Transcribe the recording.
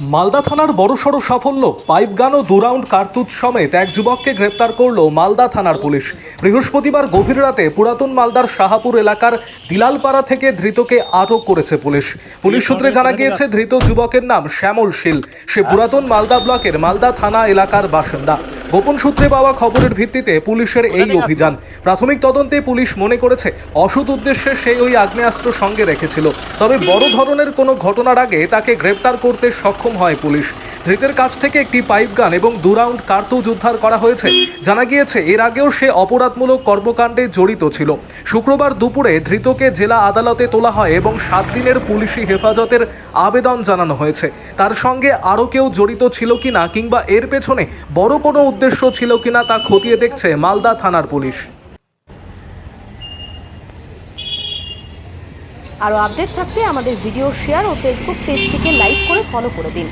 মালদা থানার বড়সড় সাফল্য, পাইপ গান ও দু রাউন্ড কার্তুজ সমেত এক যুবককে গ্রেপ্তার করল মালদা থানার পুলিশ। বৃহস্পতিবার গভীর রাতে পুরাতন মালদার শাহাপুর এলাকার দিলালপাড়া থেকে ধৃতকে আটক করেছে পুলিশ। পুলিশ সূত্রে জানা গিয়েছে, ধৃত যুবকের নাম শ্যামল শীল। সে পুরাতন মালদা ব্লকের মালদা থানা এলাকার বাসিন্দা। গোপন সূত্রে পাওয়া খবরের ভিত্তিতে পুলিশের এই অভিযান। প্রাথমিক তদন্তে পুলিশ মনে করেছে অসৎ উদ্দেশ্যে সেই ওই আগ্নেয়াস্ত্র সঙ্গে রেখেছিল। তবে বড় ধরনের কোনো ঘটনার আগে তাকে গ্রেপ্তার করতে সক্ষম হয় পুলিশ। ধৃতের কাছ থেকে একটি পাইপ গান এবং দু রাউন্ড কার্তুজ উদ্ধার করা হয়েছে। জানা গিয়েছে, এর আগেও সে অপরাধমূলক কর্মকাণ্ডে জড়িত ছিল। শুক্রবার দুপুরে ধৃতকে জেলা আদালতে তোলা হয় এবং সাত দিনের পুলিশি হেফাজতের আবেদন জানানো হয়েছে। তার সঙ্গে আরও কেউ জড়িত ছিল কিনা কিংবা এর পেছনে বড় কোনো উদ্দেশ্য ছিল কিনা তা খতিয়ে দেখছে মালদা থানার পুলিশ। আরও আপডেট থাকতে আমাদের ভিডিও শেয়ার ও ফেসবুক পেজটিকে লাইক করে ফলো করে দিন।